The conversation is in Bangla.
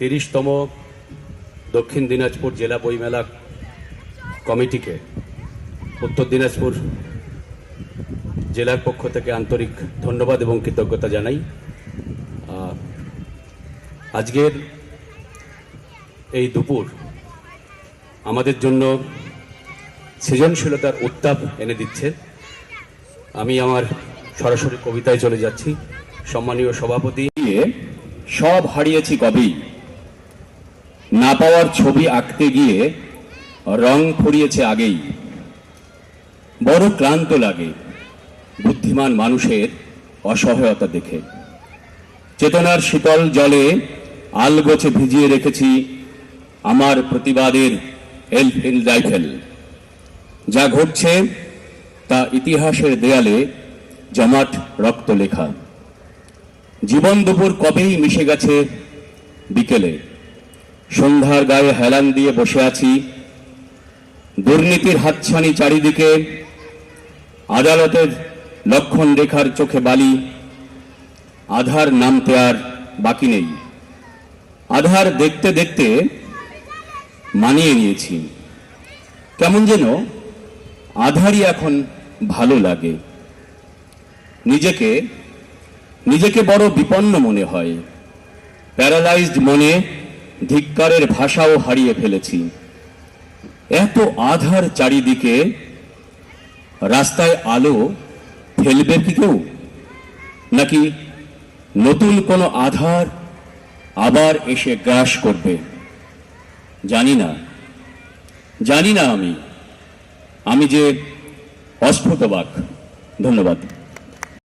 তিরিশতম দক্ষিণ দিনাজপুর জেলা বইমেলা কমিটিকে উত্তর দিনাজপুর জেলার পক্ষ থেকে আন্তরিক ধন্যবাদ এবং কৃতজ্ঞতা জানাই। আজকের এই দুপুর আমাদের জন্য সৃজনশীলতার উত্তাপ এনে দিচ্ছে। আমি আমার সরাসরি কবিতায় চলে যাচ্ছি। সম্মানীয় সভাপতি, সব হারিয়েছি কবেই? না পাওয়ার ছবি আঁকতে গিয়ে রং ফুরিয়েছে আগেই। বড় ক্লান্ত লাগে বুদ্ধিমান মানুষের অসহায়তা দেখে। চেতনার শীতল জলে আলগোছে ভিজিয়ে রেখেছি আমার প্রতিবাদের এলফিল্ড রাইফেল। যা ঘটছে তা ইতিহাসের দেয়ালে জমাট রক্ত লেখা জীবন দুপুর কবেই মিশে গেছে বিকেলে। সন্ধ্যার গায়ে হেলান দিয়ে বসে আছি। দুর্নীতির হাতছানি চারিদিকে, আদালতের লক্ষণ রেখার চোখে বালি, আধার নামতে আর বাকি নেই। আধার দেখতে দেখতে মানিয়ে নিয়েছি। কেমন যেন আধারই এখন ভালো লাগে। নিজেকে নিজেকে বড় বিপন্ন মনে হয়। প্যারালাইজড মনে ধিক্কারের ভাষাও হারিয়ে ফেলেছি। এত আধার চারিদিকে, রাস্তায় আলো ফেলবে কি কেউ? নাকি নতুন কোনো আধার আবার এসে গ্রাস করবে? জানি না। জানি না আমি। আমি যে অস্ফুট বাক ধন্যবাদ।